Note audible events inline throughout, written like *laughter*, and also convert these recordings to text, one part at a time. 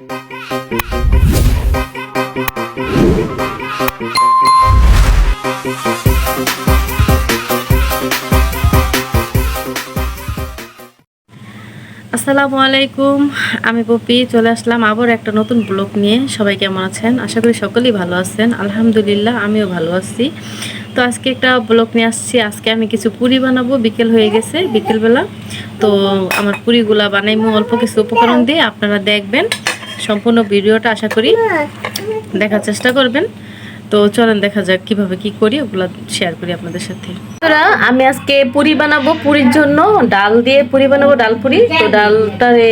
আসসালামু আলাইকুম, আমি পপি, চলে আসলাম আবার একটা নতুন ব্লগ নিয়ে। সবাই কেমন আছেন? আশা করি সকলেই ভালো আছেন। আলহামদুলিল্লাহ, আমিও ভালো আছি। তো আজকে একটা ব্লগ নিয়ে আসছি। আজকে আমি কিছু পুরি বানাবো। বিকেল হয়ে গেছে, বিকেলবেলা। তো আমার পুরিগুলা বানাইমো অল্প কিছু উপকরণ দিয়ে, আপনারা দেখবেন। সম্পূর্ণ ভিডিওটা আশা করি দেখার চেষ্টা করবেন। তো চলেন দেখা যাক কীভাবে কি করি, ওগুলো শেয়ার করি আপনাদের সাথে। আমি আজকে পুরি বানাবো, পুরির জন্য ডাল দিয়ে পুরি বানাবো, ডাল পুরি। তো ডালটারে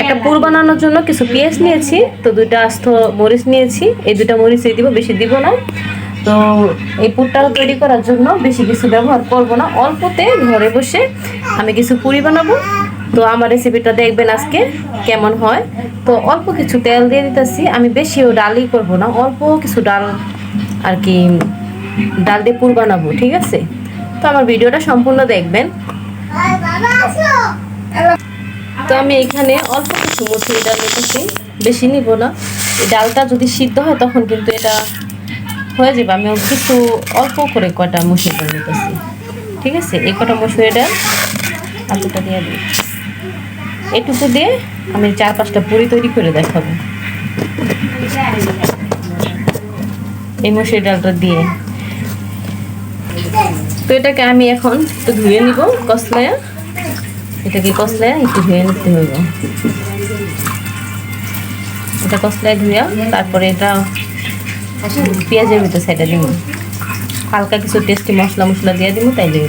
একটা পুর বানানোর জন্য কিছু পেঁয়াজ নিয়েছি, তো দুইটা আস্ত মরিচ নিয়েছি। এই দুইটা মরিচ দিয়ে দিব, বেশি দিব না। তো এই পুরটা তৈরি করার জন্য বেশি কিছু ব্যবহার করব না। অল্পতে ঘরে বসে আমি কিছু পুরি বানাবো। তো আমার রেসিপিটা দেখবেন আজকে কেমন হয়। তো অল্প কিছু তেল দিয়ে দিতেছি। আমি বেশিও ডালই করব না, অল্প কিছু ডাল আর কি, ডাল দিয়ে পুর বানাবো, ঠিক আছে? তো আমার ভিডিওটা সম্পূর্ণ দেখবেন। তো আমি এখানে অল্প কিছু মুসুরি ডাল নিতেছি বেশি নিব না। এই ডালটা যদি সিদ্ধ হয়, তখন কিন্তু এটা হয়ে যাবে। আমি কিছু অল্প করে কটা মুসুরি ডাল নিতেছি ঠিক আছে? এই কটা মুসুরি ডাল আলুটা দিয়ে দিই। এটুকু দিয়ে আমি চার পাঁচটা পুরি তৈরি করে দেখাবো। এই মসুরি ডালটা দিয়ে। তো এটাকে আমি এখন একটু ধুয়ে নিব, কসলায়া। এটাকে কসলায়া একটু ধুয়ে নিতে হইব এটা কসলায় ধুয়া তারপরে এটা পেঁয়াজের ভিতরে সাইডে দিব। হালকা কিছু টেস্টি মশলা মশলা দিয়ে দিব তাই দিব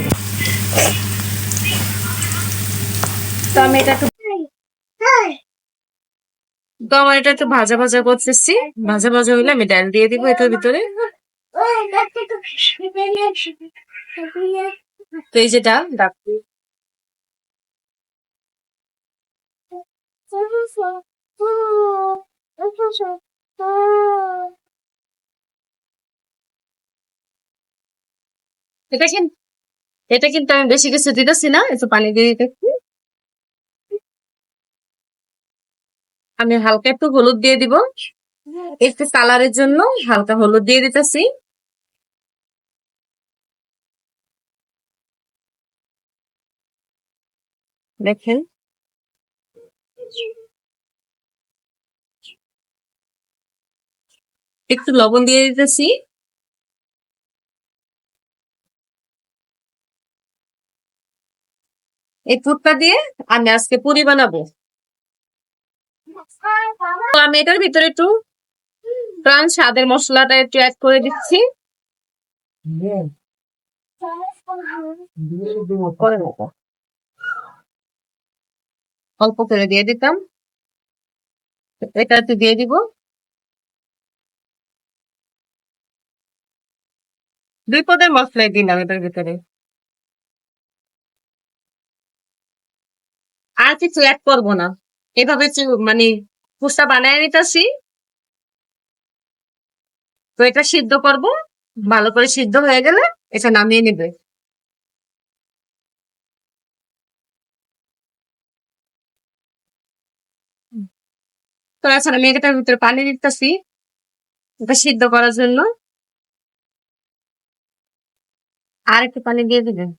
তো আমি এটা তো আমার এটা একটু ভাজা ভাজা করতেছি। ভাজা ভাজা হইলে আমি ডাল দিয়ে দিব এটার ভিতরে। তো এই যে ডাল এটা কিন্তু এটা কিন্তু আমি বেশি কিছু দিতেছি না, একটু পানি দিয়ে দিতেছি আমি হালকা একটু হলুদ দিয়ে দিব। একটু কালারের জন্য হালকা হলুদ দিয়ে দিতেছি। দেখেন। একটু লবণ দিয়ে দিতেছি। এই পুরটা দিয়ে আমি আজকে পুরি বানাবো। আমি এটার ভিতরে একটু প্রাণ স্বাদের মশলাটা একটু অ্যাড করে দিচ্ছি। অল্প করে দিয়ে দিতাম। এটা একটু দিয়ে দিব। দুই পদের মশলাই দিলাম এটার ভিতরে। আর কিছু অ্যাড করব না। এভাবে মানে ফুসটা বানায় নিতেছি। তো এটা সিদ্ধ করব, ভালো করে সিদ্ধ হয়ে গেলে এটা নামিয়ে নেবে। তো এখন আমি এটার ভিতরে পানি দিতেছি, এটা সিদ্ধ করার জন্য। আর একটু পানি দিয়ে দিবেন।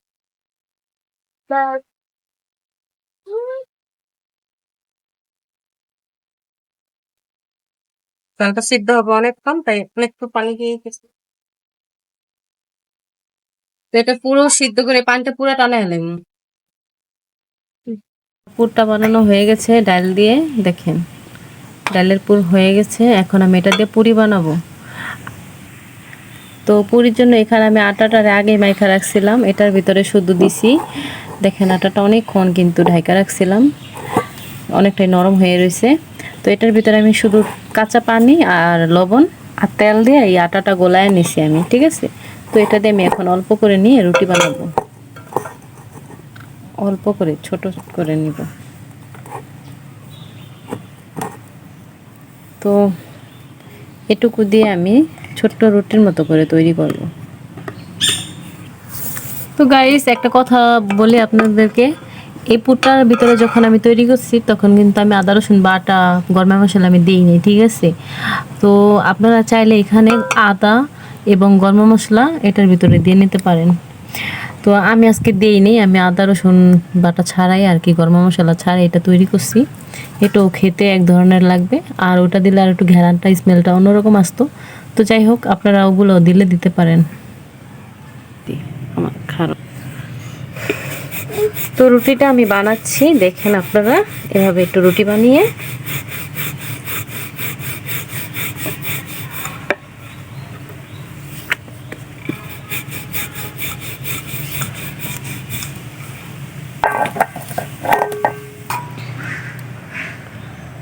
চালটা সিদ্ধ হবে অনেকক্ষণ, তাই এখন একটু পানি দিয়ে তো এটা পুরো সিদ্ধ করে, পানিটা পুরো টানা এলাম পুরটা বানানো হয়ে গেছে ডাল দিয়ে, দেখেন। ডালের পুর হয়ে গেছে, এখন আমি এটা দিয়ে পুরি বানাবো। তো পুরির জন্য এখানে আমি আটাটার আগে মাইখা রাখছিলাম, এটার ভিতরে শুধু দিছি। দেখেন আটাটা অনেকক্ষণ কিন্তু ঢাইকা রাখছিলাম, অনেকটাই নরম হয়ে রয়েছে। তো এটার ভিতরে আমি শুধু কাঁচা পানি আর লবণ আর তেল দিয়ে এই আটাটা গোলায় নিছি আমি, ঠিক আছে? তো এটা দিয়ে আমি এখন অল্প করে নিয়ে রুটি বানাবো। অল্প করে, ছোট করে নিব। তো এটুকু দিয়ে আমি ছোট্ট রুটির মতো করে তৈরি করব। তো গাইস একটা কথা বলি আপনাদেরকে। এই পুরটার ভিতরে যখন আমি তৈরি করছি, তখন কিন্তু আমি আদা, রসুন, বাটা, গরমা মশলা আমি দিইনি, ঠিক আছে? তো আপনারা চাইলে এখানে আদা এবং গরমা মশলা এটার ভিতরে দিয়ে নিতে পারেন। তো আমি আজকে দিইনি, আমি আদা, রসুন, বাটা ছাড়াই আর কি গরমা মশলা ছাড়াই এটা তৈরি করছি। এটাও খেতে এক ধরনের লাগবে, আর ওটা দিলে আর একটু ঘেরানটা স্মেলটা অন্যরকম আসতো। তো যাই হোক, আপনারা ওগুলো দিলে দিতে পারেন। আমার খারাপ। তো রুটিটা আমি বানাচ্ছি, দেখেন আপনারা, এভাবে একটু রুটি বানিয়ে।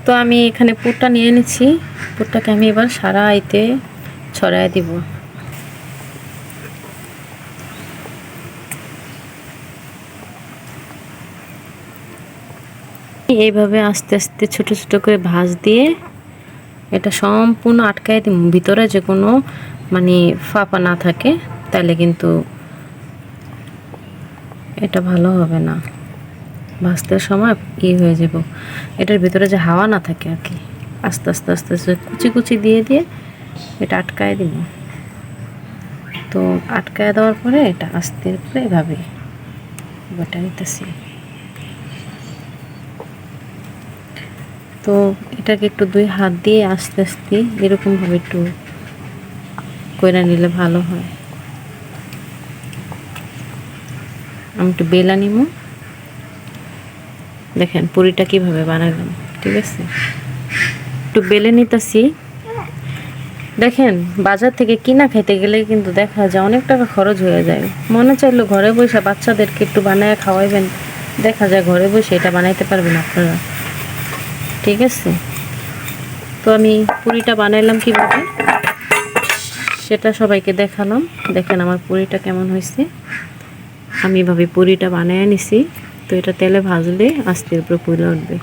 তো আমি এখানে পুরটা নিয়ে এনেছি পুরটাকে আমি এবার সারা আইতে ছড়াই দিব। এইভাবে আস্তে আস্তে ছোট ছোট করে ভাঁজ দিয়ে এটা সম্পূর্ণ আটকায় দিব ভিতরে যে কোনো মানে ফাঁপা না থাকে, তাহলে কিন্তু এটা ভালো হবে না। ভাজতে সময় ই হয়ে যাব। এটার ভিতরে যে হাওয়া না থাকে আর কি, আস্তে আস্তে আস্তে আস্তে কুচি কুচি দিয়ে দিয়ে এটা আটকায় দিব। তো আটকায় দেওয়ার পরে এটা আস্তে করে এভাবে বাটা নিতেছি তো এটাকে একটু দুই হাত দিয়ে আস্তে আস্তে এরকমভাবে একটু কইরা নিলে ভালো হয়। আমি একটু বেলা নিব দেখেন পুরিটা কীভাবে বানালাম, ঠিক আছে? একটু বেলে নিতেছি। দেখেন বাজার থেকে কিনা খেতে গেলে কিন্তু দেখা যায় অনেক টাকা খরচ হয়ে যায়। মনে চাইলো ঘরে বসে বাচ্চাদেরকে একটু বানায় খাওয়াইবেন, দেখা যায় ঘরে বসে এটা বানাইতে পারবেন আপনারা। ঠিক আছে? তো আমি পুরিটা বানাইলাম কীভাবে? সেটা সবাইকে দেখালাম। দেখেন আমার পুরিটা কেমন হয়েছে। আমি এভাবে পুরিটা বানিয়ে নিছি। তো এটা তেলে ভাজলে আস্তের উপরে পুরে উঠবে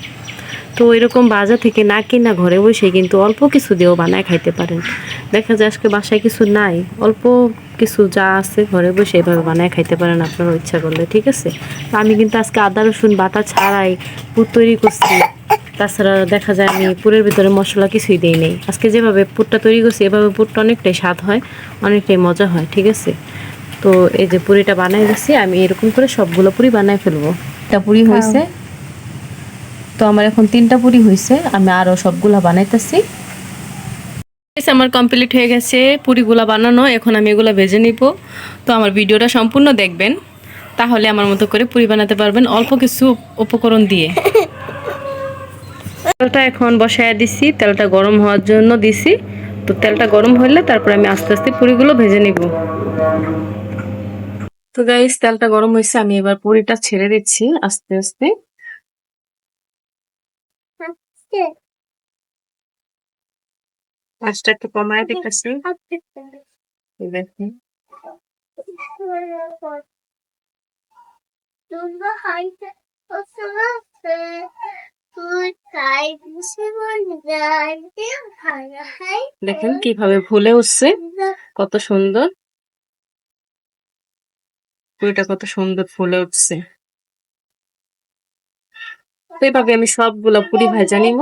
তো এরকম বাজার থেকে না কিনা ঘরে বসে কিন্তু অল্প কিছু দিয়েও বানায় খাইতে পারেন। দেখা যায় আজকে বাসায় কিছু নাই। অল্প কিছু যা আছে ঘরে বসে এভাবে বানায় খাইতে পারেন আপনার ইচ্ছা করলে, ঠিক আছে? তো আমি কিন্তু আজকে আদা রসুন বাটা ছাড়াই পুর তৈরি করছি। তাছাড়া দেখা যায় আমি পুরের ভিতরে মশলা কিছুই দিই নেই। আজকে যেভাবে পুরটা তৈরি করছি এভাবে পুরটা অনেকটাই স্বাদ হয় অনেকটাই মজা হয় ঠিক আছে? তো এই যে পুরিটা বানাই দিচ্ছি আমি এরকম করে সবগুলো পুরি বানাই ফেলব। একটা পুরি হয়েছে তো আমার এখন তিনটা পুরি হয়েছে আমি আরও সবগুলা বানাইতেছি। আমার কমপ্লিট হয়ে গেছে পুরিগুলা বানানো এখন আমি এগুলো ভেজে নিব। তো আমার ভিডিওটা সম্পূর্ণ দেখবেন তাহলে আমার মতো করে পুরি বানাতে পারবেন অল্প কিছু উপকরণ দিয়ে। *laughs* তেলটা এখন বসায় দিছি। তেলটা গরম হওয়ার জন্য দিছি। তো তেলটা গরম হলে তারপর আমি আস্তে আস্তে পুরিগুলো ভেজে নিব। তো গাইস তেলটা গরম হয়েছে আমি এবার পুরিটা ছেড়ে দিচ্ছি আস্তে আস্তে। একটু কমায় দেখুন। দেখেন কীভাবে ফুলে উঠছে, কত সুন্দর। পুরিটা কত সুন্দর ফুলে উঠছে। তো এভাবে আমি সবগুলো পুরি ভাজা নিব।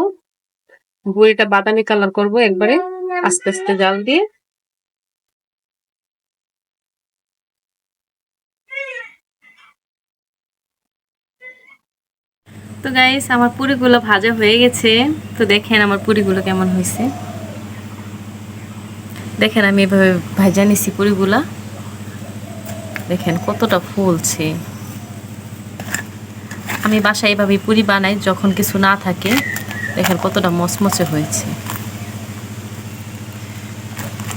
পুরিটা বাদামি কালার করব একবারে, আস্তে আস্তে জাল দিয়ে। তো গাইস আমার পুরিগুলো ভাজা হয়ে গেছে। তো দেখেন আমার পুরিগুলো কেমন হয়েছে। দেখেন আমি এভাবে ভাজা নিছি পুরিগুলা। দেখেন কতটা ফুলছে। আমি বাসায় এভাবে পুরি বানাই, যখন কিছু না থাকে, দেখেন কতটা মচমচে হয়েছে।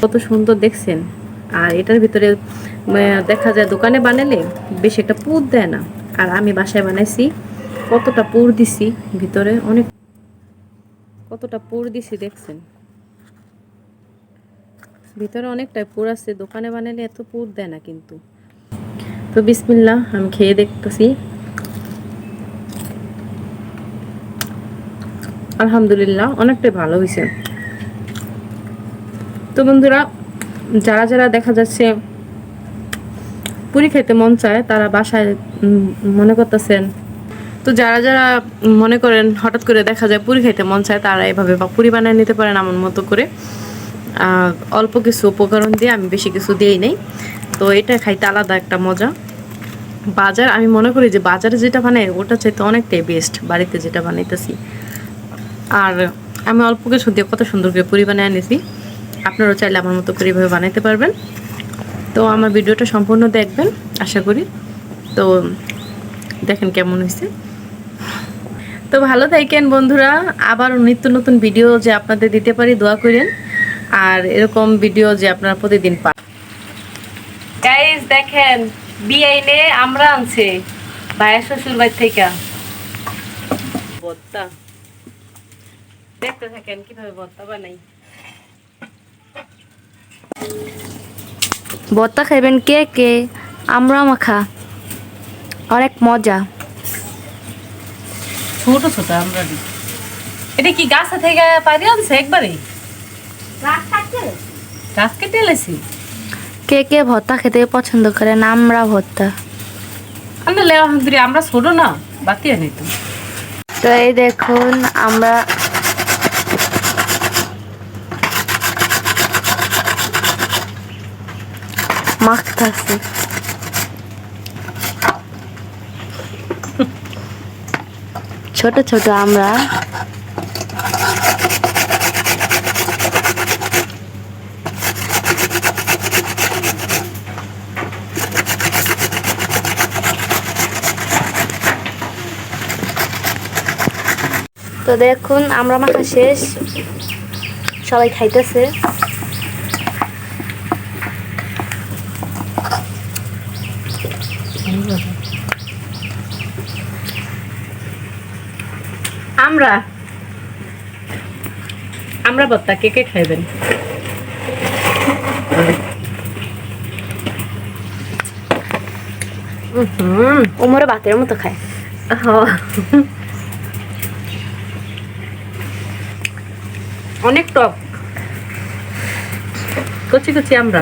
কত সুন্দর দেখছেন। আর এটার ভিতরে দেখা যায় দোকানে বানালে বেশি একটা পুর দেয় না। আর আমি বাসায় বানাইছি কতটা পুর দিছি ভিতরে? অনেক কতটা পুর দিছি দেখছেন? ভিতরে অনেকটাই পুর আছে, দোকানে বানালে এত পুর দেয় না কিন্তু। তো বিসমিল্লাহ, আমি খেয়ে দেখতেছি। আলহামদুলিল্লাহ, অনেকটাই ভালো হয়েছে তো বন্ধুরা, যারা যারা দেখা যাচ্ছে পুরি খেতে মন চায়, তারা বাসায় মনে করতেছেন তো যারা যারা মনে করেন হঠাৎ করে দেখা যায় পুরি খাইতে মন চায়, তারা এভাবে বা পুরি বানিয়ে নিতে পারেন আমার মতো করে। অল্প কিছু উপকরণ দিয়ে আমি বেশি কিছু দিয়েই নেই। তো এটা খাইতে আলাদা একটা মজা। বাজার, আমি মনে করি যে বাজারে যেটা বানাই ওটা চাইতে অনেকটাই বেস্ট বাড়িতে যেটা বানাইতেছি। আর আমি অল্প কিছু দিয়ে কত সুন্দর করে পুরি বানিয়ে আনিছি। আপনারাও চাইলে আমার মতো করে এভাবে বানাইতে পারবেন। তো আমার ভিডিওটা সম্পূর্ণ দেখবেন, আশা করি। তো দেখেন কেমন হয়েছে তো ভালো থাকেন বন্ধুরা। আবার নিত্য নতুন ভিডিও যে আপনাদের দিতে পারি দোয়া করেন। আর এরকম ভিডিও যে আপনারা প্রতিদিন পান গাইজ দেখেন বিআইনে আমরা আনছে ভাইয়া শ্বশুর বাড়ি থেকে। ভর্তা দেখতে থাকেন কীভাবে ভর্তা বানাই। ভর্তা খাইবেন কে কে? আমরা মাখা। অনেক মজা। ছোট ছোট আমরা দিই। এটা কি গাছ থেকে পারি আনছে একবারে? গাছ কেটে এলেছি? কে কে ভর্তা খেতে পছন্দ করে না আমরা ভর্তা আমরা লেওয়া আমরা ছোট না বাতি আনি তো। তো এই দেখুন আমরা মাখতাছি। ছোট ছোট আমরা তো দেখুন আমরা মাখা শেষ। সবাই খাইতেছে। আমরা আমরা ভর্তা কে কে খাইবেন? হুম ওমরে ভাতের মতো খায়। অনেক টক। কচি কচি আমরা।